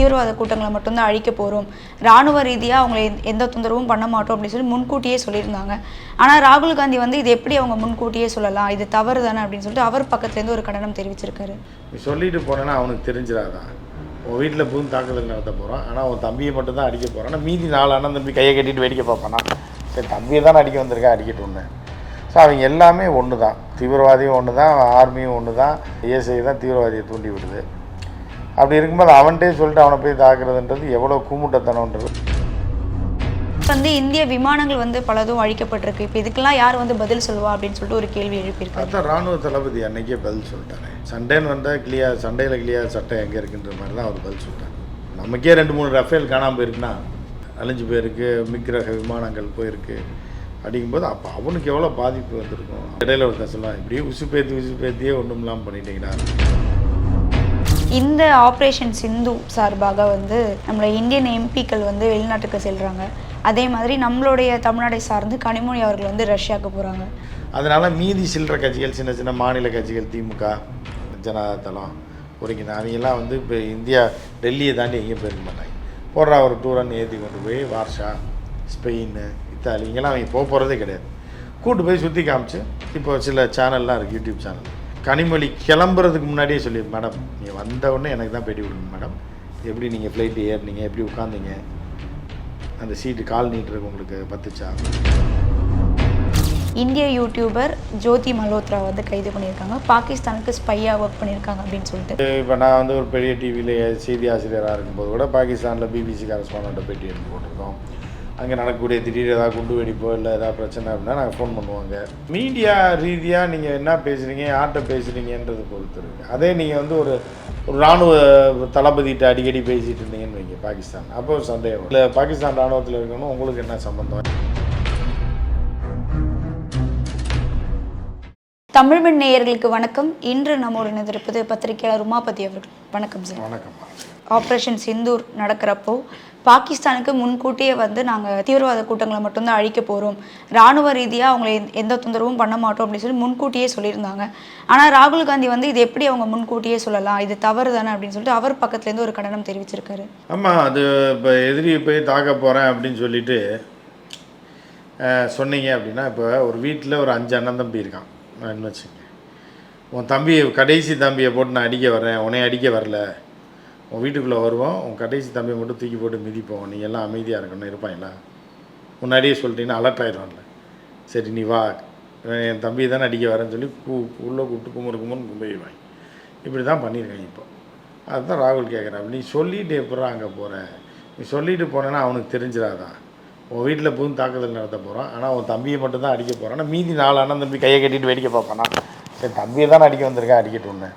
தீவிரவாத கூட்டங்களை மட்டும்தான் அழிக்க போகிறோம் ராணுவ ரீதியாக அவங்களை எந்த- எந்த தொந்தரவும் பண்ண மாட்டோம் அப்படின்னு சொல்லி முன்கூட்டியே சொல்லியிருந்தாங்க. ஆனால் ராகுல் காந்தி வந்து இது எப்படி அவங்க முன்கூட்டியே சொல்லலாம்? இது தவறு தானே அப்படின்னு சொல்லிட்டு அவர் பக்கத்துலேருந்து ஒரு கண்டனம் தெரிவிச்சிருக்காரு. நீ சொல்லிட்டு போனேன்னா அவனுக்கு தெரிஞ்சிடாதான் உன் வீட்டில் புது தாக்குதல் நடத்த போகிறான் ஆனால் உன் தம்பியை மட்டும் தான் அடிக்க போகிறான் ஆனால் மீதி நாலு அண்ணன் தம்பி கையை கட்டிட்டு வேடிக்கை பார்ப்பானா? சரி தம்பியை தானே அடிக்க வந்திருக்கா? அடிக்கட்டும்னு ஸோ அவங்க எல்லாமே ஒன்று தான் தீவிரவாதியும் ஒன்று தான் ஆர்மியும் ஒன்று தான் ஏஎஸ்ஐ தான் தீவிரவாதியை தூண்டி விடுது. அப்படி இருக்கும்போது அவன்கிட்டே சொல்லிட்டு அவனை போய் தாக்குறதுன்றது எவ்வளோ கூமுட்டத்தனம்ன்றது. வந்து இந்திய விமானங்கள் வந்து பலதும் அழிக்கப்பட்டிருக்கு. இப்போ இதுக்கெல்லாம் யார் வந்து பதில் சொல்லுவா அப்படின்னு சொல்லிட்டு ஒரு கேள்வி எழுப்பியிருக்காரு அதான் ராணுவ தளபதி அன்னைக்கே பதில் சொல்லிட்டாரு. சண்டைன்னு வந்தால் கிளியர் சண்டையில் கிளியர் சட்டை எங்கே இருக்குன்ற மாதிரி தான் அவர் பதில் சொல்லிட்டார். நமக்கே ரெண்டு மூணு ரஃபேல் காணாமல் போயிருக்குன்னா அழிஞ்சு போயிருக்கு மிக் ரக விமானங்கள் போயிருக்கு அடிக்கும்போது அப்போ அவனுக்கு எவ்வளோ பாதிப்பு வந்திருக்கும்? இடையில ஒருத்தன் சொல்லலாம் இப்படியே உசுப்பேத்தி உசுப்பேத்தியே ஒன்றும் இல்லாமல் பண்ணிட்டீங்கன்னா இந்த ஆப்ரேஷன் சிந்து சார்பாக வந்து நம்மளை இந்தியன் எம்பிக்கள் வந்து வெளிநாட்டுக்கு செல்கிறாங்க அதே மாதிரி நம்மளுடைய தமிழ்நாடை சார்ந்து கனிமொழி அவர்கள் வந்து ரஷ்யாவுக்கு போகிறாங்க அதனால் மீதி சில்லற கட்சிகள் சின்ன சின்ன மாநில கட்சிகள் திமுக ஜனதாதளம் ஒருங்கின அவங்கெல்லாம் வந்து இப்போ இந்தியா டெல்லியை தாண்டி எங்கேயும் போயிருக்க மாட்டாங்க. போடுறா ஒரு டூரன் ஏற்றி கொண்டு போய் வார்ஷா ஸ்பெயின் இத்தாலி இங்கெல்லாம் அவங்க போக போகிறதே கிடையாது. கூட்டு போய் சுற்றி காமிச்சு இப்போ சில சேனல்லாம் இருக்குது யூடியூப் சேனல் கனிமொழி கிளம்புறதுக்கு முன்னாடியே சொல்லி மேடம் நீங்கள் வந்த உடனே எனக்கு தான் பேட்டி கொடுங்க மேடம். எப்படி நீங்கள் ஃப்ளைட்டு ஏறினீங்க? எப்படி உட்காந்தீங்க அந்த சீட்டு கால் நீட்டுறதுக்கு உங்களுக்கு பத்துச்சா? இந்திய யூடியூபர் ஜோதி மல்ஹோத்ரா வந்து கைது பண்ணியிருக்காங்க. பாகிஸ்தானுக்கு ஸ்பையாக ஒர்க் பண்ணியிருக்காங்க அப்படின்னு சொல்லிட்டு. இப்போ நான் வந்து ஒரு பெரிய டிவியில் செய்தி ஆசிரியராக இருக்கும்போது கூட பாகிஸ்தானில் பிபிசி கரஸ்பாண்ட பேட்டி எடுத்து போட்டிருக்கோம். அங்கே நடக்கக்கூடிய திடீர் ஏதாவது குண்டு வெடிப்போ இல்லை ஏதாவது பிரச்சனை அப்படின்னா நாங்கள் ஃபோன் பண்ணுவாங்க. மீடியா ரீதியாக நீங்கள் என்ன பேசுகிறீங்க யார்கிட்ட பேசுகிறீங்கன்றது பொறுத்து இருக்கு அதே நீங்கள் வந்து ஒரு ஒரு இராணுவ தளபதிகிட்ட அடிக்கடி பேசிகிட்டு இருந்தீங்கன்னு வைங்க பாகிஸ்தான். அப்போ ஒரு சந்தேகம். இல்லை பாகிஸ்தான் இராணுவத்தில் இருக்கணும் உங்களுக்கு என்ன சம்மந்தம் தமிழ்மண் நேயர்களுக்கு வணக்கம். இன்று நம்மோடு இணைந்திருப்பது பத்திரிகையாளர் உமாபதி அவர்கள். வணக்கம் சார். வணக்கம்மா ஆப்ரேஷன் சிந்தூர் நடக்கிறப்போ பாகிஸ்தானுக்கு முன்கூட்டியே வந்து நாங்கள் தீவிரவாத கூட்டங்களை மட்டும்தான் அழிக்க போகிறோம் ராணுவ ரீதியாக அவங்களை எந்த- எந்த தொந்தரவும் பண்ண மாட்டோம் அப்படின்னு சொல்லி முன்கூட்டியே சொல்லியிருந்தாங்க. ஆனால் ராகுல் காந்தி வந்து இது எப்படி அவங்க முன்கூட்டியே சொல்லலாம்? இது தவறு தானே அப்படின்னு சொல்லிட்டு அவர் பக்கத்துலேருந்து ஒரு கண்டனம் தெரிவிச்சிருக்காரு. ஆமாம் அது இப்போ எதிரியை போய் தாக்க போகிறேன் அப்படின்னு சொல்லிட்டு சொன்னீங்க அப்படின்னா இப்போ ஒரு வீட்டில் ஒரு அஞ்சு அண்ணன் தம்பி இருக்கான். நான் வச்சுங்க உன் தம்பி கடைசி தம்பியை போட்டு நான் அடிக்க வர்றேன். உன்னை அடிக்க வரல. உன் வீட்டுக்குள்ளே வருவோம் உன் கடைசி தம்பியை மட்டும் தூக்கி போட்டு மிதிப்போம். நீ எல்லாம் அமைதியாக இருக்கணும் இருப்பாங்களா முன்னாடியே சொல்லிட்டீங்கன்னா அலர்ட் ஆயிடும்ல சரி நீ வா. என் தம்பி தானே அடிக்க வரேன்னு சொல்லி கூ உள்ளே கூப்பிட்டு குமுறு குமுறுன்னு கும்பிடுவாங்க இப்படி தான் பண்ணியிருக்காங்க இப்போ. அதுதான் ராகுல் கேட்குறான் நீ சொல்லிட்டு எப்படா அங்கே போகிற நீ சொல்லிட்டு போனேன்னா அவனுக்கு தெரிஞ்சிடாதான் உன் வீட்டில் புது தாக்குதல் நடத்த போகிறான் ஆனால் உன் தம்பியை மட்டும் தான் அடிக்க போகிறான் ஆனால் மீதி நாலு அண்ணன் தம்பி கையை கட்டிட்டு வேடிக்கை பார்ப்பானா? சரி தம்பியை தானே அடிக்க வந்திருக்கா? அடிக்கட்டும்னு.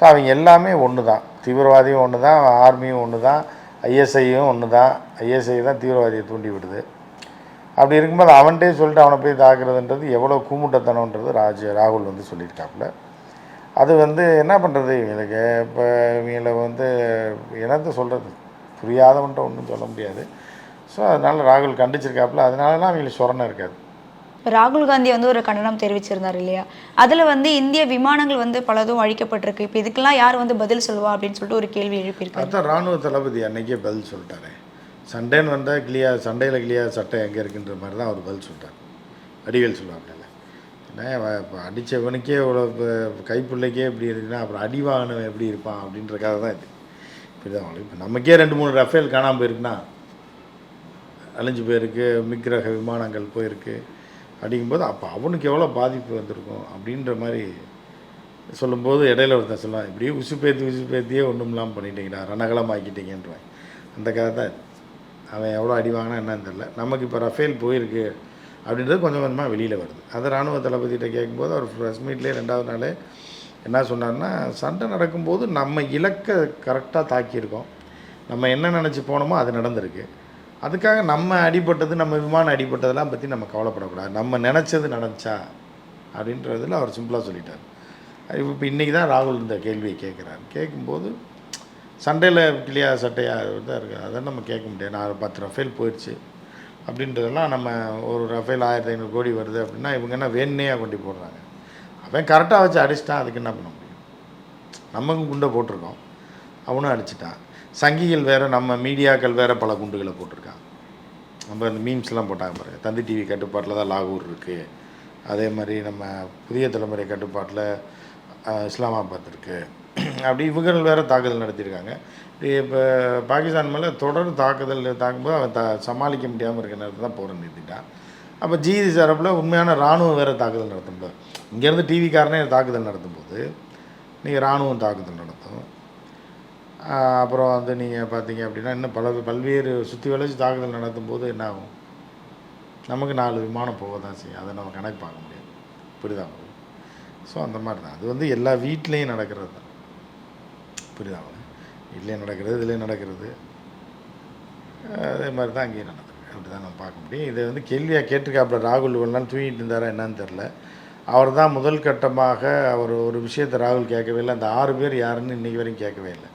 ஸோ அவங்க எல்லாமே ஒன்று தான். தீவிரவாதியும் ஒன்று தான் ஆர்மியும் ஒன்று தான் ஐஎஸ்ஐயும் ஒன்று தான். ஐஎஸ்ஐ தான் தீவிரவாதியை தூண்டி விடுது. அப்படி இருக்கும்போது அவன்கிட்டே சொல்லிட்டு அவனை போய் தாக்குறதுன்றது எவ்வளோ கூமுட்டத்தனம்ன்றது ராஜ் ராகுல் வந்து சொல்லியிருக்காப்புல. அது வந்து என்ன பண்ணுறது? இவங்களுக்கு இப்போ இவங்களை வந்து என்னத்த சொல்கிறது புரியாதவன்ட்ட ஒன்றும் சொல்ல முடியாது. ஸோ அதனால் ராகுல் கண்டிச்சிருக்காப்புல. அதனாலலாம் அவங்களுக்கு சொரணம் இருக்காது. ராகுல் காந்தி வந்து ஒரு கண்டனம் தெரிவிச்சிருந்தார் இல்லையா? அதில் வந்து இந்திய விமானங்கள் வந்து பலதும் அழிக்கப்பட்டிருக்கு. இப்போ இதுக்கெல்லாம் யார் வந்து பதில் சொல்லுவா அப்படின்னு சொல்லிட்டு ஒரு கேள்வி எழுப்பியிருக்காரு. அதான் ராணுவ தளபதி அன்னைக்கே பதில் சொல்லிட்டாரு. சண்டைன்னு வந்தால் கிளியா சண்டையில் கிளியா சட்டை எங்கே இருக்குன்ற மாதிரி தான் அவர் பதில் சொல்லிட்டார் அடிகள் சொல்லுவாங்கல்ல. என்ன இப்போ அடித்தவனுக்கே இவ்வளோ இப்போ கைப்பிள்ளைக்கே இப்படி இருக்குன்னா அப்புறம் அடி எப்படி இருப்பான் அப்படின்றக்காக தான் இது. இப்படி தான் இப்போ நமக்கே ரெண்டு மூணு ரஃபேல் காணாமல் போயிருக்குன்னா அழிஞ்சு போயிருக்கு மிக்ரக விமானங்கள் போயிருக்கு. அடிக்கும்போது அப்போ அவனுக்கு எவ்வளோ பாதிப்பு வந்திருக்கும் அப்படின்ற மாதிரி சொல்லும்போது இடையில ஒருத்தன் சொல்லலாம் இப்படியே உசுப்பேத்தி உசுப்பேத்தியே ஒன்றும் இல்லாமல் பண்ணிட்டீங்கடா ரணகலம் ஆக்கிட்டீங்கன்றான் அந்த கதை தான் அவன் எவ்வளோ அடி வாங்கினா என்னன்னு தெரில நமக்கு இப்போ ரஃபேல் போயிருக்கு அப்படின்றது கொஞ்சம் கொஞ்சமாக வெளியில் வருது. அது ராணுவ தளபதிகிட்ட கேட்கும்போது அவர் ப்ரெஸ் மீட்லேயே ரெண்டாவது நாளே என்ன சொன்னார்னா சண்டை நடக்கும்போது நம்ம இலக்கை கரெக்டாக தாக்கியிருக்கோம். நம்ம என்ன நினச்சி போனோமோ அது நடந்திருக்கு. அதுக்காக நம்ம அடிபட்டது நம்ம விமானம் அடிபட்டதெல்லாம் பற்றி நம்ம கவலைப்படக்கூடாது. நம்ம நினச்சது நடந்துச்சா? அப்படின்றதில் அவர் சிம்பிளாக சொல்லிட்டார். இப்போ இன்றைக்கி தான் ராகுல் இந்த கேள்வியை கேட்குறாரு. கேட்கும்போது சண்டையில் கிளியா சட்டையாக தான் இருக்குது அதை நம்ம கேட்க முடியாது. நான் பத்து ரஃபேல் போயிடுச்சு அப்படின்றதெல்லாம் நம்ம ஒரு ரஃபேல் ஆயிரத்தி ஐநூறு கோடி வருது அப்படின்னா இவங்க என்ன வேணுனே கொண்டு போடுறாங்க. அவன் கரெக்டாக வச்சு அடிச்சிட்டான் அதுக்கு என்ன பண்ண முடியும்? நமக்கும் குண்டை போட்டிருக்கோம். அவனும் அடிச்சிட்டான். சங்கிகள் வேறு நம்ம மீடியாக்கள் வேறு பல குண்டுகளை போட்டிருக்கான் நம்ம இந்த மீம்ஸ்லாம் போட்டாங்க பாருங்க. தந்தி டிவி கட்டுப்பாட்டில் தான் லாகூர் இருக்குது அதே மாதிரி நம்ம புதிய தலைமுறை கட்டுப்பாட்டில் இஸ்லாமாபாத் இருக்குது அப்படி இவர்கள் வேறு தாக்குதல் நடத்தியிருக்காங்க. இப்போ பாகிஸ்தான் மேலே தொடர் தாக்குதல் தாக்கும்போது அவன் த சமாளிக்க முடியாமல் இருக்க நேரத்தில் தான் போகிற நிறுத்திட்டான். அப்போ ஜிதி தரப்பில் உண்மையான இராணுவம் வேறு தாக்குதல் நடத்தும்போது இங்கேருந்து டிவிக்காரனே தாக்குதல் நடத்தும்போது நீங்கள் இராணுவம் தாக்குதல் நடத்தும். அப்புறம் வந்து நீங்கள் பார்த்தீங்க அப்படின்னா இன்னும் பல பல்வேறு சுற்றி வளைச்சு தாக்குதல் நடத்தும் போது என்ன ஆகும்? நமக்கு நாலு விமானம் போக தான் செய்யும். அதை நம்ம கணக்கு பார்க்க முடியாது. புரியுதா ஸோ அந்த மாதிரி தான். அது வந்து எல்லா வீட்லேயும் நடக்கிறது தான். புரியுதா வீட்லேயும் நடக்கிறது இதுலேயும் நடக்கிறது. அதே மாதிரி தான் அங்கேயும் நடக்குது. அப்படி தான் நம்ம பார்க்க முடியும். இதை வந்து கேள்வியாக கேட்டிருக்காப்புல ராகுல் இவ்வளோ நாள் தூங்கிட்டு இருந்தாரா என்னன்னு தெரில அவர் தான் முதல் கட்டமாக அவர் ஒரு விஷயத்தை ராகுல் கேட்கவே இல்லை. அந்த ஆறு பேர் யாருன்னு இன்றைக்கி வரையும் கேட்கவே இல்லை.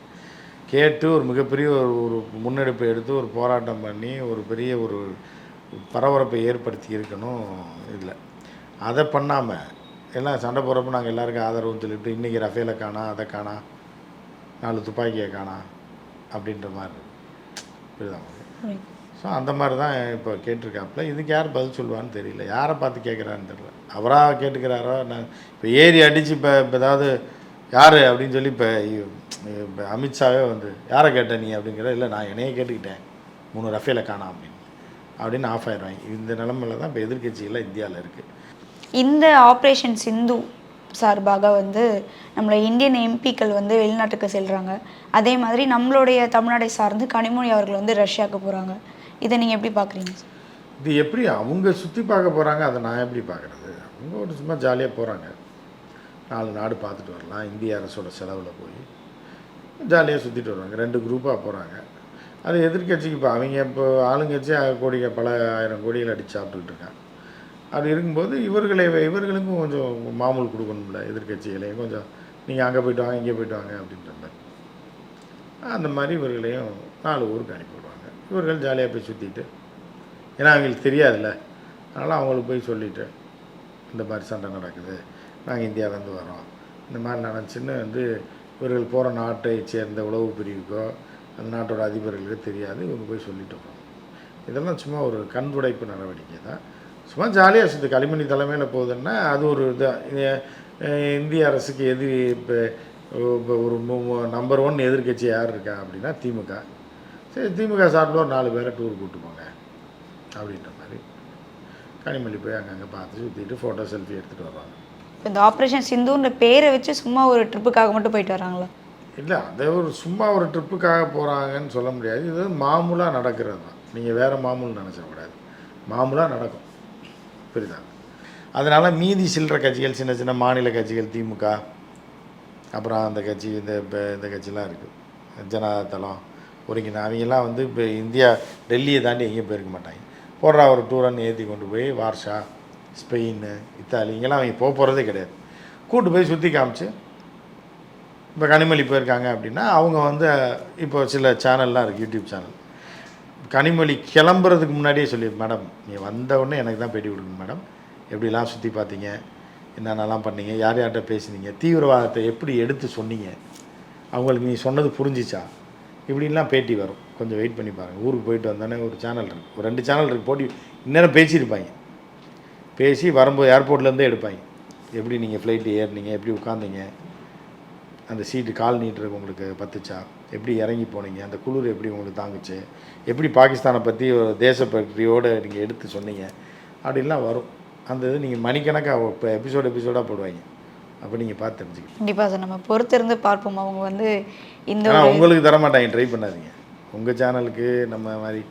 கேட்டு ஒரு மிகப்பெரிய ஒரு ஒரு முன்னெடுப்பை எடுத்து ஒரு போராட்டம் பண்ணி ஒரு பெரிய ஒரு பரபரப்பை ஏற்படுத்தி இருக்கணும் இதில் அதை பண்ணாமல் எல்லாம் சண்டை போகிறப்ப நாங்கள் எல்லாருக்கும் ஆதரவு சொல்லிட்டு இன்றைக்கி ரஃபேலை காணா அதை காணா நாலு துப்பாக்கியை காணா அப்படின்ற மாதிரி புரியுதா ஸோ அந்த மாதிரி தான் இப்போ கேட்டிருக்காப்புல. இதுக்கு யார் பதில் சொல்லுவான்னு தெரியல. யாரை பார்த்து கேட்குறான்னு தெரியல. அவராக கேட்டுக்கிறாரோ? நான் இப்போ ஏறி அடித்து இப்போ இப்போ ஏதாவது யார் அப்படின்னு சொல்லி இப்போ அமித்ஷாவே வந்து யாரை கேட்ட நீ? அப்படிங்கிற இல்லை நான் என்னையே கேட்டுக்கிட்டேன். மூணு ரஃபேலை காணாம் அப்படின்னு. அப்படின்னு ஆஃப் ஆயிடுவாங்க. இந்த நிலமையில தான் இப்போ எதிர்க்கட்சிகள்லாம் இந்தியாவில் இருக்குது இந்த ஆப்ரேஷன் சிந்து சார்பாக வந்து நம்மளோட இந்தியன் எம்பிக்கள் வந்து வெளிநாட்டுக்கு செல்கிறாங்க அதே மாதிரி நம்மளுடைய தமிழ்நாடை சார்ந்து கனிமொழி அவர்கள் வந்து ரஷ்யாவுக்கு போகிறாங்க இதை நீங்கள் எப்படி பார்க்குறீங்க இது எப்படி அவங்க சுற்றி பார்க்க போகிறாங்க அதை நான் எப்படி பார்க்குறது அவங்க ஒரு சும்மா ஜாலியாக போகிறாங்க நாலு நாடு பார்த்துட்டு வரலாம். இந்திய அரசோட செலவில் போய். ஜாலியாக சுற்றிட்டு வருவாங்க. ரெண்டு குரூப்பாக போகிறாங்க அது எதிர்க்கட்சிக்கு இப்போ அவங்க இப்போ ஆளுங்கட்சி கோடி பல ஆயிரம் கோடிகள் அடித்து சாப்பிட்டுக்கிட்டு இருக்காங்க. அப்படி இருக்கும்போது இவர்களை இவர்களுக்கும் கொஞ்சம் மாமூல் கொடுக்கணும்ல எதிர்க்கட்சிகளையும் கொஞ்சம் நீங்கள் அங்கே போயிட்டு வாங்க இங்கே போய்ட்டு வாங்க அப்படின்ற மாதிரி. அந்த மாதிரி இவர்களையும் நாலு ஊருக்கு அனுப்பிவிடுவாங்க இவர்கள் ஜாலியாக போய் சுற்றிட்டு ஏன்னா அவங்களுக்கு தெரியாதுல்ல. அதனால் அவங்களுக்கு போய் சொல்லிவிட்டு இந்த மாதிரி சண்டை நடக்குது. நாங்கள் இந்தியாவிலேருந்து வரோம். இந்த மாதிரி நடந்துச்சுன்னு வந்து இவர்கள் போகிற நாட்டை சேர்ந்த உளவு பிரிவுக்கோ அந்த நாட்டோட அதிபர்களுக்கோ தெரியாது. இவங்க போய் சொல்லிட்டு வரோம் இதெல்லாம் சும்மா ஒரு கண்துடைப்பு நடவடிக்கை தான். சும்மா ஜாலியாக சுற்றி களிமணி தலைமையில் போகுதுன்னா அது ஒரு இதாக இந்திய அரசுக்கு எதிரி இப்போ இப்போ ஒரு நம்பர் ஒன் எதிர்க்கட்சி யார் இருக்கா அப்படின்னா திமுக. சரி திமுக சார்பில் ஒரு நாலு பேரை டூர் கூட்டு போங்க அப்படின்ற மாதிரி. கனிமொழி போய் அங்கங்கே பார்த்து சுற்றிட்டு ஃபோட்டோ செல்ஃபி எடுத்துகிட்டு வருவாங்க. இந்த ஆப்ரேஷன் சிந்துன்ற பேரை வச்சு சும்மா ஒரு ட்ரிப்புக்காக மட்டும் போயிட்டு வராங்களா? இல்லை அதை ஒரு சும்மா ஒரு ட்ரிப்புக்காக போகிறாங்கன்னு சொல்ல முடியாது. இது மாமூலாக நடக்கிறது தான். நீங்கள் வேறு மாமூல் நினச்சிடக்கூடாது மாமூலாக நடக்கும். புரியுதா? அதனால் மீதி சில்லற கட்சிகள் சின்ன சின்ன மாநில கட்சிகள் திமுக அப்புறம் அந்த கட்சி இந்த இப்போ இந்த கட்சிலாம் இருக்குது ஜனதாதளம் ஒருங்கின அவங்கெல்லாம் வந்து இப்போ இந்தியா டெல்லியை தாண்டி எங்கேயும் போயிருக்க மாட்டாங்க. போடுறா ஒரு டூரன் ஏற்றி கொண்டு போய் வார்ஷா ஸ்பெயின் இத்தாலி இங்கெல்லாம் அவங்க போக போகிறதே கிடையாது. கூட்டு போய் சுற்றி காமிச்சு இப்போ கனிமொழி போயிருக்காங்க அப்படின்னா அவங்க வந்து இப்போ சில சேனல்லாம் இருக்குது யூடியூப் சேனல் கனிமொழி கிளம்புறதுக்கு முன்னாடியே சொல்லி மேடம் நீ வந்தவுடனே எனக்கு தான் பேட்டி கொடுக்கணும் மேடம். எப்படிலாம் சுற்றி பார்த்தீங்க? என்னென்னலாம் பண்ணீங்க? யார் யார்கிட்ட பேசுனீங்க? தீவிரவாதத்தை எப்படி எடுத்து சொன்னீங்க? அவங்களுக்கு நீ சொன்னது புரிஞ்சிச்சா? இப்படின்லாம் பேட்டி வரும். கொஞ்சம் வெயிட் பண்ணி பாருங்கள் ஊருக்கு போயிட்டு வந்தோடனே ஒரு சேனல் இருக்குது ஒரு ரெண்டு சேனல் இருக்குது போட்டி இந்நேரம் பேசியிருப்பாங்க. பேசி வரும்போது ஏர்போர்ட்லேருந்தே எடுப்பாங்க. எப்படி நீங்கள் ஃப்ளைட்டு ஏறுனீங்க எப்படி உட்காந்தீங்க அந்த சீட்டு கால் நீட்டுறதுக்கு உங்களுக்கு பத்துச்சா எப்படி இறங்கி போனீங்க அந்த குளிர் எப்படி உங்களுக்கு தாங்குச்சு எப்படி பாகிஸ்தானை பற்றி ஒரு தேசப்பக்தியோடு நீங்கள் எடுத்து சொன்னீங்க அப்படின்லாம் வரும். அந்த இது நீங்கள் மணிக்கணக்காக இப்போ எபிசோடு எபிசோடாக போடுவாங்க. அப்போ நீங்கள் பார்த்து தெரிஞ்சுக்கலாம். கண்டிப்பாக சார் நம்ம பொறுத்திருந்து பார்ப்போம். அவங்க வந்து இந்த உங்களுக்கு தர மாட்டாங்க ட்ரை பண்ணாதீங்க. உங்கள் சேனலுக்கு நம்ம மாதிரி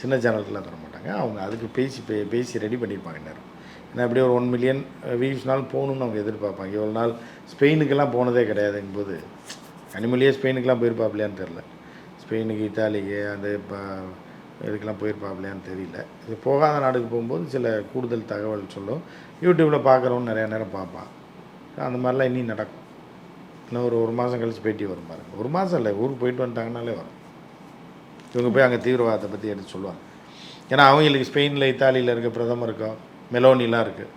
சின்ன சேனலுக்குலாம் தர மாட்டாங்க அவங்க அதுக்கு பேசி பேசி ரெடி பண்ணியிருப்பாங்க நேரம் ஏன்னா எப்படியும் ஒரு ஒன் மில்லியன் வியூஸ்னாலும் போகணும்னு அவங்க எதிர்பார்ப்பாங்க. இவ்வளோ நாள் ஸ்பெயினுக்கெல்லாம் போனதே கிடையாது போது அனிமலியே ஸ்பெயினுக்கெலாம் போயிருப்பாப்லையான்னு தெரில ஸ்பெயினுக்கு இத்தாலிக்கு அந்த இப்போ இதுக்கெல்லாம் போயிருப்பாப்லையான்னு தெரியல. இது போகாத நாடுக்கு போகும்போது சில கூடுதல் தகவல் சொல்லும். யூடியூப்பில் பார்க்குறவங்க நிறையா நேரம் பார்ப்பான். அந்த மாதிரிலாம் இனி நடக்கும். இன்னும் ஒரு ஒரு மாதம் கழித்து பேட்டி வரும் பாருங்க. ஒரு மாதம் இல்லை ஊருக்கு போயிட்டு வந்துட்டாங்கனாலே வரும். இவங்க போய் அங்கே தீவிரவாதத்தை பற்றி எடுத்து சொல்லுவாங்க. ஏன்னா அவங்களுக்கு ஸ்பெயினில் இத்தாலியில் இருக்க பிரதமருக்கும் மெலோனிலாம் இருக்குது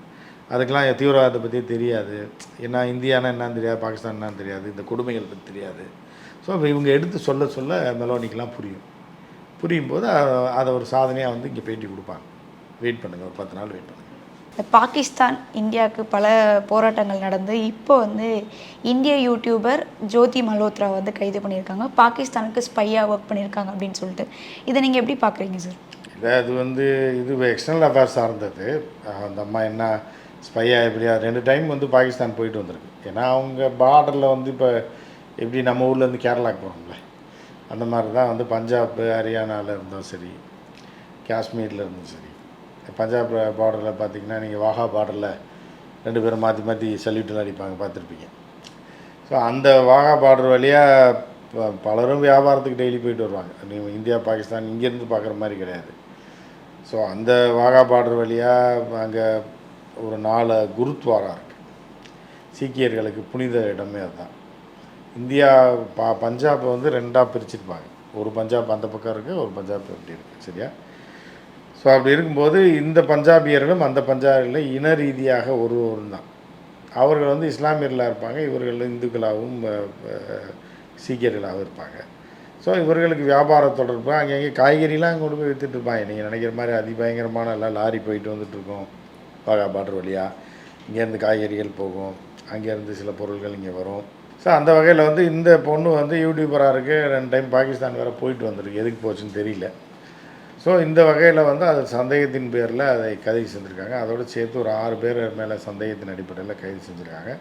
அதுக்கெலாம் தீவிரவாதத்தை பற்றி தெரியாது. ஏன்னா இந்தியானா என்னன்னு தெரியாது பாகிஸ்தான் என்னன்னு தெரியாது இந்த கொடுமைகள் பற்றி தெரியாது. ஸோ இவங்க எடுத்து சொல்ல சொல்ல மெலோனிக்கெலாம் புரியும். புரியும் போது அதை ஒரு சாதனையாக வந்து இங்கே பேட்டி கொடுப்பாங்க. வெயிட் பண்ணுங்கள் ஒரு பத்து நாள் வெயிட் பண்ணுங்கள் பாகிஸ்தான் இந்தியாவுக்கு பல போராட்டங்கள் நடந்து இப்போ வந்து இந்திய யூடியூபர் ஜோதி மல்ஹோத்ரா வந்து கைது பண்ணியிருக்காங்க. பாகிஸ்தானுக்கு ஸ்பையாக ஒர்க் பண்ணியிருக்காங்க அப்படின்னு சொல்லிட்டு. இதை நீங்கள் எப்படி பார்க்குறீங்க சார் இல்லை அது வந்து இது எக்ஸ்டர்னல் அஃபேர்ஸ் சார்ந்தது. அந்த அம்மா என்ன ஸ்பையா எப்படியா ரெண்டு டைம் வந்து பாகிஸ்தான் போயிட்டு வந்திருக்கு. ஏன்னா அவங்க பார்டரில் வந்து இப்போ எப்படி நம்ம ஊர்லேருந்து கேரளாக்கு போகிறோம்ல அந்த மாதிரி தான் வந்து பஞ்சாப் ஹரியானாவில் இருந்தும் சரி காஷ்மீரில் இருந்தும் சரி. பஞ்சாப் பார்டரில் பார்த்தீங்கன்னா நீங்கள் வாகா பார்டரில் ரெண்டு பேரும் மாற்றி மாற்றி சல்யூட்டில் அடிப்பாங்க பார்த்துருப்பீங்க. ஸோ அந்த வாகா பார்டர் வழியாக பலரும் வியாபாரத்துக்கு டெய்லி போயிட்டு வருவாங்க. நீங்கள் இந்தியா பாகிஸ்தான் இங்கேருந்து பார்க்குற மாதிரி கிடையாது. ஸோ அந்த வாகா பார்டர் வழியாக அங்கே ஒரு நாலு குருத்வாரா இருக்குது சீக்கியர்களுக்கு புனித இடமே அதுதான். இந்தியா பா பஞ்சாபை வந்து ரெண்டாக பிரிச்சிருப்பாங்க. ஒரு பஞ்சாப் அந்த பக்கம் இருக்குது ஒரு பஞ்சாப் அப்படி இருக்குது சரியா? ஸோ அப்படி இருக்கும்போது இந்த பஞ்சாபியர்களும் அந்த பஞ்சாபியர்களும் இன ரீதியாக ஒருவரும் தான். அவர்கள் வந்து இஸ்லாமியர்களாக இருப்பாங்க இவர்கள் இந்துக்களாகவும் சீக்கியர்களாகவும் இருப்பாங்க. ஸோ இவர்களுக்கு வியாபார தொடர்பு அங்கங்கே காய்கறிலாம் கொண்டு போய் விற்றுட்ருப்பாங்க நீங்கள் நினைக்கிற மாதிரி அதிபயங்கரமான எல்லாம் லாரி போயிட்டு வந்துட்டுருக்கோம். பாகா வாகா பார்டர் வழியாக இங்கேருந்து காய்கறிகள் போகும். அங்கேருந்து சில பொருட்கள் இங்கே வரும். ஸோ அந்த வகையில் வந்து இந்த பொண்ணு வந்து யூடியூபராக இருக்குது ரெண்டு டைம் பாகிஸ்தான் வேறு போயிட்டு வந்திருக்கு. எதுக்கு போச்சுன்னு தெரியல. ஸோ இந்த வகையில் வந்து அது சந்தேகத்தின் பேரில் அதை கைது செஞ்சுருக்காங்க. அதோடு சேர்த்து ஒரு ஆறு பேர் மேலே சந்தேகத்தின் அடிப்படையில் கைது செஞ்சுருக்காங்க.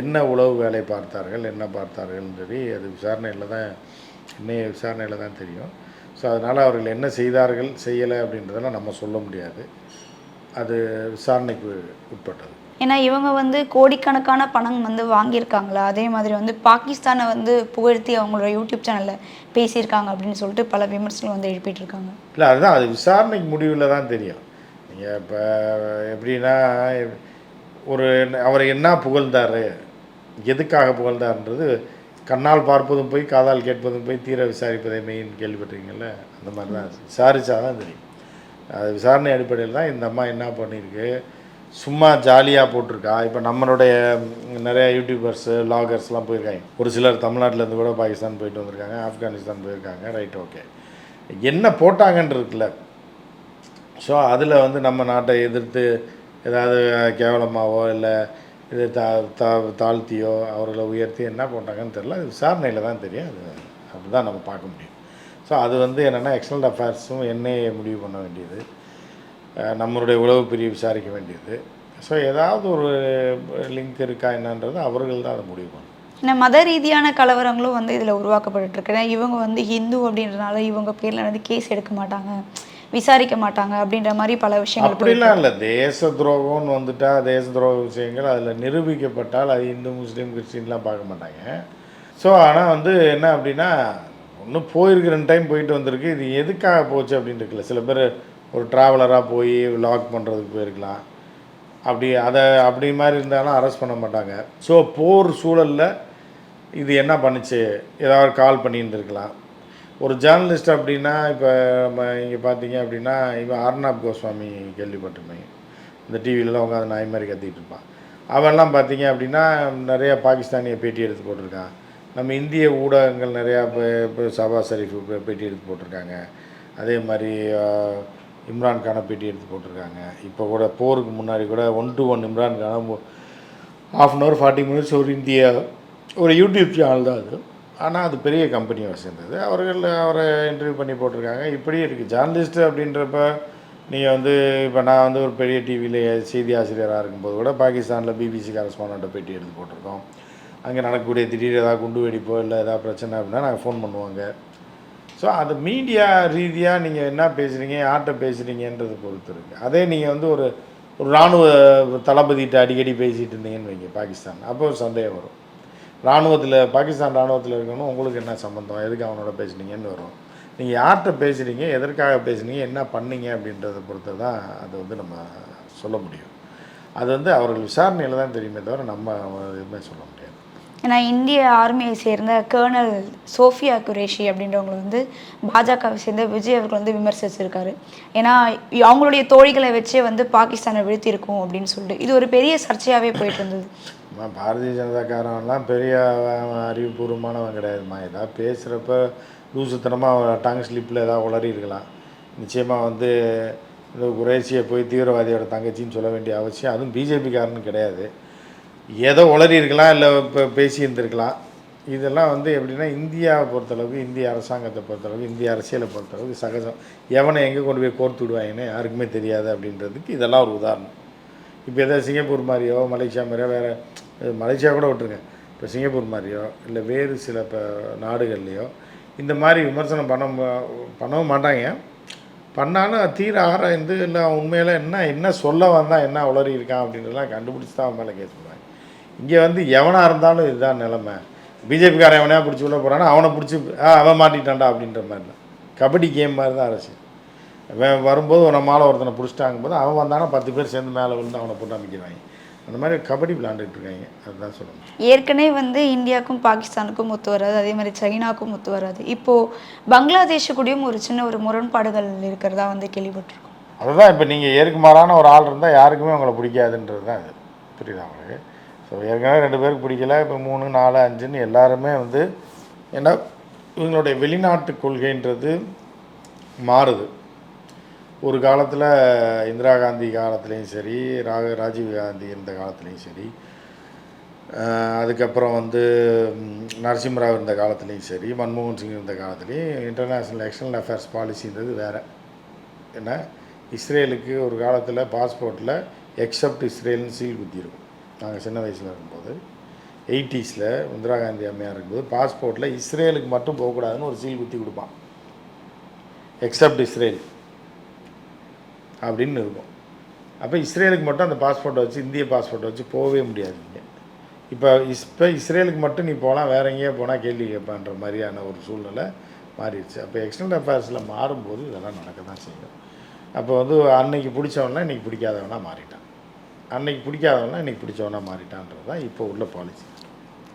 என்ன உளவு வேலை பார்த்தார்கள் என்ன பார்த்தார்கள்ன்றது அது விசாரணையில் தான் இன்னைய விசாரணையில் தான் தெரியும். ஸோ அதனால் அவர்கள் என்ன செய்தார்கள் செய்யலை அப்படின்றதெல்லாம் நம்ம சொல்ல முடியாது. அது விசாரணைக்கு உட்பட்டது. ஏன்னா இவங்க வந்து கோடிக்கணக்கான பணம் வந்து வாங்கியிருக்காங்களா? அதே மாதிரி வந்து பாகிஸ்தானை வந்து புகழ்த்தி அவங்களோட யூடியூப் சேனலில் பேசியிருக்காங்க அப்படின்னு சொல்லிட்டு பல விமர்சனம் வந்து எழுப்பிட்டு இருக்காங்க இல்லை அதுதான். அது விசாரணைக்கு முடிவில் தான் தெரியும். நீங்கள் இப்போ எப்படின்னா ஒரு அவரை என்ன புகழ்ந்தார்? எதுக்காக புகழ்ந்தார்ன்றது கண்ணால் பார்ப்பதும் போய் காதால் கேட்பதும் போய் தீர விசாரிப்பதை மெயின் கேள்விப்பட்டிருக்கீங்கல்ல? அந்த மாதிரி தான் விசாரித்தா தான் தெரியும். அது விசாரணை அடிப்படையில் தான் இந்த அம்மா என்ன பண்ணியிருக்கு? சும்மா ஜாலியாக போட்டிருக்கா? இப்போ நம்மளுடைய நிறையா நிறைய யூடியூபர்ஸு லாகர்ஸ்லாம் போயிருக்காங்க. ஒரு சிலர் தமிழ்நாட்டிலேருந்து கூட பாகிஸ்தான் போயிட்டு வந்திருக்காங்க ஆப்கானிஸ்தான் போயிருக்காங்க. ரைட் ஓகே என்ன போட்டாங்கன்னு இருக்குல்ல? ஸோ அதில் வந்து நம்ம நாட்டை எதிர்த்து ஏதாவது கேவலமாவோ இல்லை இது தா தா தாழ்த்தியோ அவர்களை உயர்த்தி என்ன பண்ணுறாங்கன்னு தெரில அது விசாரணையில் தான் தெரியும். அது அப்படி தான் நம்ம பார்க்க முடியும். ஸோ அது வந்து என்னென்னா எக்ஸ்டர்னல் அஃபேர்ஸும் என்ஐஏ முடிவு பண்ண வேண்டியது. நம்மளுடைய உளவு பிரிவு விசாரிக்க வேண்டியது. ஸோ ஏதாவது ஒரு லிங்க் இருக்கா என்னன்றது அவர்கள் தான் அதை முடிவு பண்ணணும். ஏன்னா மத ரீதியான கலவரங்களும் வந்து இதில் உருவாக்கப்பட்டுருக்கு இவங்க வந்து ஹிந்து அப்படின்றனால இவங்க பேரில் வந்து கேஸ் எடுக்க மாட்டாங்க. விசாரிக்க மாட்டாங்க அப்படின்ற மாதிரி பல விஷயங்கள் அப்படிலாம் இல்லை. தேச துரோகம்னு வந்துட்டா தேச துரோக விஷயங்கள் அதில் நிரூபிக்கப்பட்டால் அது இந்து முஸ்லீம் கிறிஸ்டின்லாம் பார்க்க மாட்டாங்க. ஸோ ஆனால் வந்து என்ன அப்படின்னா ஒன்றும் போயிருக்கு ரெண்டு டைம் போயிட்டு வந்திருக்கு. இது எதுக்காக போச்சு அப்படின்னு இருக்குல்ல. சில பேர் ஒரு ட்ராவலராக போய் லாக் பண்ணுறதுக்கு போயிருக்கலாம். அப்படி அதை அப்படி மாதிரி இருந்தாலும் அரெஸ்ட் பண்ண மாட்டாங்க. ஸோ போர் சூழலில் இது என்ன பண்ணுச்சு? ஏதாவது கால் பண்ணியிருந்துருக்கலாம். ஒரு ஜேர்னலிஸ்ட் அப்படின்னா இப்போ நம்ம இங்கே பார்த்தீங்க அப்படின்னா இவன் அர்ணாப் கோஸ்வாமி கேள்விப்பட்டிருப்பேன் இந்த டிவிலலாம் உட்காந்து நாய் மாதிரி கத்திக்கிட்டு இருப்பான். அவன்லாம் பார்த்தீங்க அப்படின்னா நிறையா பாகிஸ்தானிய பேட்டி எடுத்து போட்டிருக்கான். நம்ம இந்திய ஊடகங்கள் நிறையா இப்போ இப்போ சபா ஷரீஃப் பேட்டி எடுத்து போட்டிருக்காங்க. அதே மாதிரி இம்ரான்கான இம்ரான் கானை பேட்டி எடுத்து போட்டிருக்காங்க. இப்போ கூட போருக்கு முன்னாடி கூட one to one இம்ரான்கான half an hour forty minutes ஒரு இந்திய ஒரு யூடியூப் சேனல் தான் அது. ஆனால் அது பெரிய கம்பெனியை சேர்ந்தது. அவர்கள் அவரை இன்டர்வியூ பண்ணி போட்டிருக்காங்க. இப்படி இருக்குது ஜேர்னலிஸ்ட் அப்படின்றப்ப நீங்கள் வந்து இப்போ நான் வந்து ஒரு பெரிய டிவியில் செய்தி ஆசிரியராக இருக்கும்போது கூட பாகிஸ்தானில் பிபிசி கரஸ்பாண்ட்டை பேட்டி எடுத்து போட்டிருக்கோம். அங்கே நடக்கக்கூடிய திடீர் ஏதாவது குண்டு வெடிப்போ இல்லை ஏதாவது பிரச்சனை அப்படின்னா நாங்கள் ஃபோன் பண்ணுவாங்க. ஸோ அது மீடியா ரீதியாக நீங்கள் என்ன பேசுகிறீங்க யார்கிட்ட பேசுகிறீங்கன்றதை பொறுத்து இருக்குது அதே நீங்கள் வந்து ஒரு ஒரு இராணுவ தளபதிகிட்ட அடிக்கடி பேசிகிட்டு இருந்தீங்கன்னு வைங்க பாகிஸ்தான். அப்போ ஒரு சந்தேகம் வரும். இராணுவத்தில் பாகிஸ்தான் இராணுவத்தில் இருக்கணும். உங்களுக்கு என்ன சம்மந்தம் எதுக்கு அவனோட பேசுனீங்கன்னு வரும். நீங்கள் யார்கிட்ட பேசுகிறீங்க எதற்காக பேசுனீங்க? என்ன பண்ணீங்க? அப்படின்றத பொறுத்து தான் அது வந்து நம்ம சொல்ல முடியும். அது வந்து அவர்கள் விசாரணையில் தான் தெரியுமே தவிர நம்ம எதுவுமே சொல்ல முடியாது. ஏன்னா இந்திய ஆர்மியை சேர்ந்த கேர்னல் சோஃபியா குரேஷி அப்படின்றவங்களை வந்து பாஜகவை சேர்ந்த விஜய் அவர்கள் வந்து விமர்சிச்சிருக்காரு. ஏன்னா அவங்களுடைய தோழிகளை வச்சே வந்து பாகிஸ்தானை வீழ்த்தியிருக்கும் அப்படின்னு சொல்லிட்டு. இது ஒரு பெரிய சர்ச்சையாகவே போயிட்டு இருந்தது. பாரதிய ஜனதாக்காரன்லாம் பெரிய அறிவுபூர்வமானவன் கிடையாதும்மா. ஏதாவது பேசுகிறப்ப லூசுத்தனமாக டங் ஸ்லிப்பில் ஏதாவது உளறி இருக்கலாம் நிச்சயமாக வந்து இந்த குரேஷியை போய் தீவிரவாதியோட தங்கச்சின்னு சொல்ல வேண்டிய அவசியம் அதுவும் பிஜேபிக்காரனு கிடையாது. ஏதோ உளறி இருக்கலாம் இல்லை இப்போ பேசி இருந்திருக்கலாம் இதெல்லாம் வந்து எப்படின்னா இந்தியாவை பொறுத்தளவுக்கு இந்திய அரசாங்கத்தை பொறுத்தளவுக்கு இந்திய அரசியலை பொறுத்தளவுக்கு சகஜம். எவனை எங்கே கொண்டு போய் கோர்த்து விடுவாங்கன்னு யாருக்குமே தெரியாது அப்படின்றதுக்கு இதெல்லாம் ஒரு உதாரணம். இப்போ எதாவது சிங்கப்பூர் மாதிரியோ மலேசியா மாதிரியோ வேறு மலேசியா கூட விட்டுருங்க. இப்போ சிங்கப்பூர் மாதிரியோ இல்லை வேறு சில இப்போ நாடுகள்லையோ இந்த மாதிரி விமர்சனம் பண்ண பண்ணவும் மாட்டாங்க. பண்ணாலும் தீர ஆராய்ந்து இல்லை அவன் என்ன என்ன சொல்ல வந்தான் என்ன உளறி இருக்கான் அப்படின்றதெல்லாம் கண்டுபிடிச்சி தான் அவன் மேலே கேஸ் பண்ணுவாங்க. இங்கே வந்து எவனாக இருந்தாலும் இதுதான் நிலமை. பிஜேபிக்காரன் எவனையா பிடிச்சி உள்ள போகிறானா அவனை பிடிச்சி ஆ அவன் மாட்டிட்டான்டா அப்படின்ற மாதிரி தான் கபடி கேம் மாதிரி தான் அரசியல் அவன் வரும்போது ஒரு மாலை ஒருத்தனை பிடிச்சிட்டாங்க போது அவன் வந்தானா பத்து பேர் சேர்ந்து மேலே விழுந்து அவனை போட்டு அமைக்கிறாங்க. அந்த மாதிரி கபடி விளாண்டுட்டு இருக்காங்க அதுதான் சொல்லணும். ஏற்கனவே வந்து இந்தியாவுக்கும் பாகிஸ்தானுக்கும் ஒத்து வராது. அதே மாதிரி சைனாக்கும் ஒத்து வராது. இப்போது பங்களாதேஷ் கூடயும் ஒரு சின்ன ஒரு முரண்பாடுகள் இருக்கிறதா வந்து கேள்விப்பட்டிருக்கோம். அதுதான் இப்போ நீங்கள் ஏற்கு மாறான ஒரு ஆள் இருந்தால் யாருக்குமே உங்களை பிடிக்காதுன்றது தான் இது புரியுதா உங்களுக்கு? ஸோ ஏற்கனவே ரெண்டு பேருக்கு பிடிக்கல. இப்போ மூணு நாலு அஞ்சுன்னு எல்லாருமே வந்து ஏன்னா இவங்களுடைய வெளிநாட்டு கொள்கைன்றது மாறுது. ஒரு காலத்தில் இந்திரா காந்தி காலத்துலேயும் சரி ராக ராஜீவ் காந்தி இருந்த காலத்துலேயும் சரி அதுக்கப்புறம் வந்து நரசிம்மராவ் இருந்த காலத்துலேயும் சரி மன்மோகன் சிங் இருந்த காலத்துலேயும் இன்டர்நேஷ்னல் எக்ஸ்டர்னல் அஃபேர்ஸ் பாலிசின்றது வேறு. என்ன இஸ்ரேலுக்கு ஒரு காலத்தில் பாஸ்போர்ட்டில் எக்ஸப்ட் இஸ்ரேல்னு சீல் குத்திருக்கும். நாங்கள் சின்ன வயசில் இருக்கும்போது எயிட்டிஸில் இந்திரா காந்தி அம்மையார் இருக்கும்போது பாஸ்போர்ட்டில் இஸ்ரேலுக்கு மட்டும் போகக்கூடாதுன்னு ஒரு சீல் குத்தி கொடுப்பான். Except Israel. அப்படின்னு இருக்கும். அப்போ இஸ்ரேலுக்கு மட்டும் அந்த பாஸ்போர்ட்டை வச்சு இந்திய பாஸ்போர்ட்டை வச்சு போகவே முடியாது இங்கே. இப்போ இப்போ இஸ்ரேலுக்கு மட்டும் நீ போகலாம் வேற எங்கேயோ போனால் கேள்வி கேட்பான்ற மாதிரியான ஒரு சூழ்நிலை மாறிடுச்சு. அப்போ எக்ஸ்டர்னல் அஃபேர்ஸில் மாறும்போது இதெல்லாம் நடக்க தான் செய்யும். அப்போ வந்து அன்னைக்கு பிடிச்சவனா இன்னைக்கு பிடிக்காதவனா மாறிட்டான். அன்னைக்கு பிடிக்காதவனா இன்னைக்கு பிடிச்சவனா மாறிட்டான்றது தான் இப்போ உள்ள பாலிசி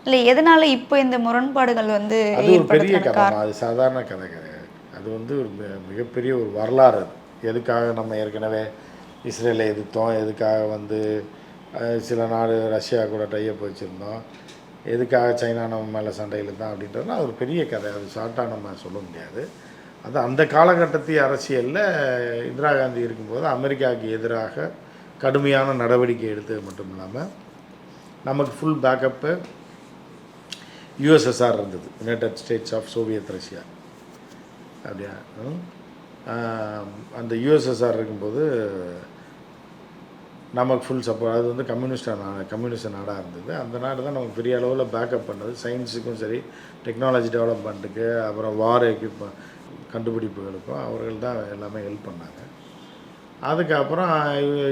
இல்லை எதனால இப்போ இந்த முரண்பாடுகள் வந்து அது ஒரு பெரிய கதை அது சாதாரண கதை கிடையாது. அது வந்து ஒரு மிகப்பெரிய ஒரு வரலாறு அது. எதுக்காக நம்ம ஏற்கனவே இஸ்ரேலை எதிர்த்தோம்? எதுக்காக வந்து சில நாடு ரஷ்யா கூட டையப் வச்சுருந்தோம்? எதுக்காக சைனா நம்ம மேலே சண்டையில் தான் அப்படின்றதுனா அது ஒரு பெரிய கதை. அது ஷார்ட்டாக நம்ம சொல்ல முடியாது. அது அந்த காலகட்டத்திய அரசியலில் இந்திரா காந்தி இருக்கும்போது அமெரிக்காவுக்கு எதிராக கடுமையான நடவடிக்கை எடுத்தது மட்டும் இல்லாமல் நமக்கு ஃபுல் பேக்கப்பு யுஎஸ்எஸ்ஆர் இருந்தது. United States of Soviet Russia அப்படியா? ம். அந்த யுஎஸ்எஸ்ஆர் இருக்கும்போது நமக்கு ஃபுல் சப்போர்ட் அது வந்து கம்யூனிஸ்ட் நாடு கம்யூனிஸ்ட் நாடாக இருந்தது. அந்த நாடு தான் நமக்கு பெரிய அளவில் பேக்கப் பண்ணது. சயின்ஸுக்கும் சரி டெக்னாலஜி டெவலப்மெண்ட்டுக்கு அப்புறம் வார் எக்யூப் கண்டுபிடிப்புகளுக்கும் அவர்கள் தான் எல்லாமே ஹெல்ப் பண்ணாங்க. அதுக்கப்புறம்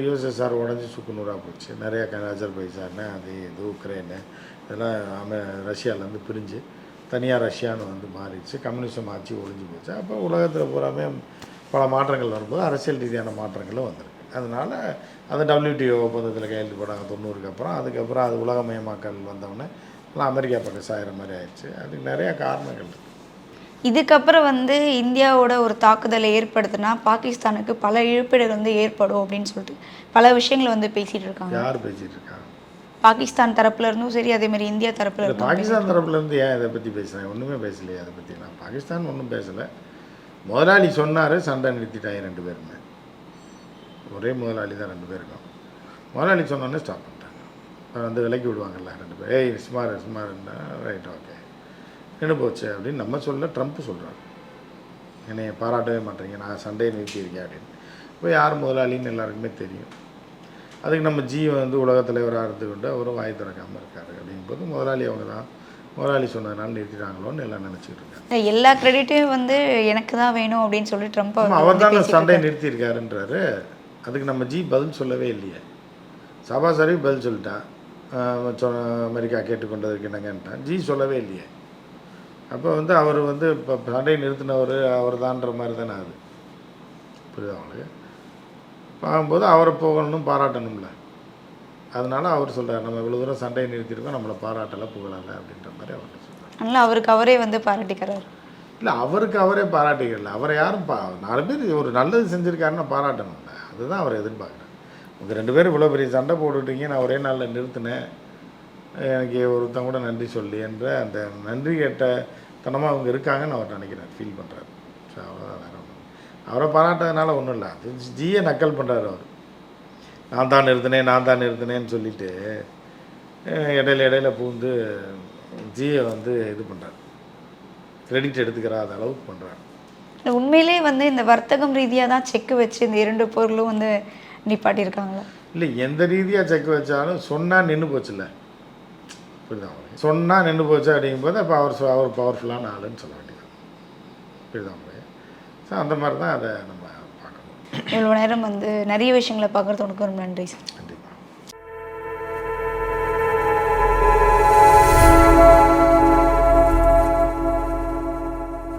யூஎஸ்எஸ்ஆர் உடஞ்சி சுக்குநூறாக போச்சு. நிறையா க அஜர்பைஜான் அது இது உக்ரைனு இதெல்லாம் அமெ ரஷ்யாவிலேருந்து பிரிஞ்சு தனியாக ரஷ்யான்னு வந்து மாறிடுச்சு. கம்யூனிசம் ஆட்சி ஒழிஞ்சு போச்சு. அப்போ உலகத்தில் பூராமே பல மாற்றங்கள் வரும்போது அரசியல் ரீதியான மாற்றங்களும் வந்திருக்கு. அதனால் அது WTO ஒப்பந்தத்தில் கையெழுத்து போட்டாங்க தொண்ணூறுக்கு அப்புறம். அதுக்கப்புறம் அது உலகமயமாக்கல் வந்தவுடனே எல்லாம் அமெரிக்கா பக்கம் சாயிற மாதிரி ஆயிடுச்சு. அதுக்கு நிறையா காரணங்கள் இருக்குது இதுக்கப்புறம் வந்து இந்தியாவோட ஒரு தாக்குதலை ஏற்படுத்தினா பாகிஸ்தானுக்கு பல இழப்பீடுகள் வந்து ஏற்படும் அப்படின்னு சொல்லிட்டு பல விஷயங்களை வந்து பேசிட்டு இருக்காங்க. யார் பேசிகிட்டு இருக்கா பாகிஸ்தான் தரப்புல இருந்தும் சரி அதே மாதிரி இந்தியா தரப்புல இல்லை இருந்தும் பாகிஸ்தான் தரப்புலேருந்து ஏன் இதை பற்றி பேசுகிறேன் ஒன்றுமே பேசலையே அதை பற்றி நான் பாகிஸ்தான் ஒன்றும் பேசலை. முதலாளி சொன்னார் சண்டை நிறுத்திட்டாங்க ரெண்டு பேருமே. ஒரே முதலாளி தான் ரெண்டு பேருக்கும் முதலாளி சொன்னோன்னே ஸ்டாப் பண்ணிட்டாங்க. வந்து விலைக்கு விடுவாங்கல்ல ரெண்டு பேர். ஏய் சுமார் சுமார்னா ரைட் ஓகே நின்று போச்சு அப்படின்னு நம்ம சொல்ல ட்ரம்ப் சொல்கிறார் என்னைய பாராட்டவே மாட்டேங்க நான் சண்டையை நிறுத்தியிருக்கேன் அப்படின்னு. இப்போ யார் முதலாளின்னு எல்லாருக்குமே தெரியும். அதுக்கு நம்ம ஜி வந்து உலகத் தலைவராக இருந்து கொண்டு அவரும் வாய் திறக்காமல் இருக்காரு அப்படிங்கும்போது முதலாளி அவங்க தான் முதலாளி சொன்னதுனால நிறுத்திட்டாங்களோன்னு எல்லாம் நினச்சிட்டு இருக்காங்க. எல்லா கிரெடிட்டையும் வந்து எனக்கு தான் வேணும் அப்படின்னு சொல்லி ட்ரம்ப் அவர் தானே சண்டையை. நிறுத்தியிருக்காருன்றாரு. அதுக்கு நம்ம ஜி பதில் சொல்லவே இல்லையே. சபாசரி பதில் சொல்லிட்டான் சொன்ன அமெரிக்கா கேட்டுக்கொண்டதற்கு என்னங்கன்ட்டான். ஜி சொல்லவே இல்லையே. அப்போ வந்து அவர் வந்து இப்போ சண்டையை நிறுத்தினவர் அவர் தான்ற மாதிரி தானே அது. புரியுதா அவங்களுக்கு பார்க்கும்போது அவரை போகணும் பாராட்டணும்ல. அதனால அவர் சொல்றாரு நம்ம இவ்வளோ தூரம் சண்டையை நிறுத்தியிருக்கோம் நம்மளை பாராட்டலை புகழலை அப்படின்ற மாதிரி அவர் அதனால அவருக்கு அவரே வந்து பாராட்டிக்கிறார். இல்லை அவருக்கு அவரே பாராட்டிக்கல அவரை யாரும் பா நாலு பேர் ஒரு நல்லது செஞ்சுருக்காருன்னு எனக்கு ஒருத்தன் கூட நன்றி சொல்லி என்ற அந்த நன்றி கேட்ட தனமாக அவங்க இருக்காங்கன்னு அவர் நினைக்கிறார் ஃபீல் பண்ணுறாரு ஸோ அவ்வளோதான் அவரை பாராட்டதுனால ஒன்றும் இல்லை. அது ஜியை நக்கல் பண்ணுறாரு அவர். நான் தான் நிறுத்தினேன் நான் தான் நிறுத்தினேன்னு சொல்லிட்டு இடையில இடையில பூந்து ஜியை வந்து இது பண்ணுறாரு கிரெடிட் எடுத்துக்கிறாத அளவுக்கு பண்ணுறாரு உண்மையிலே வந்து இந்த வர்த்தகம் ரீதியாக தான் செக் வச்சு இந்த இரண்டு பொருளும் வந்து நிப்பாட்டியிருக்காங்களா? இல்லை எந்த ரீதியாக செக் வச்சாலும் சொன்னால் நின்று போச்சுல்ல. புரியுதா சொன்னால் நின்று போச்சு அப்படிங்கும்போது அப்போ அவர் அவர் பவர்ஃபுல்லான ஆளுன்னு சொல்ல வேண்டியது புரியுதா ஸோ அந்த மாதிரி தான் அதை நம்ம பார்க்கணும். இவ்வளோ நேரம் வந்து நிறைய விஷயங்களை பார்க்குறது உனக்கு ரொம்ப நன்றி சார்.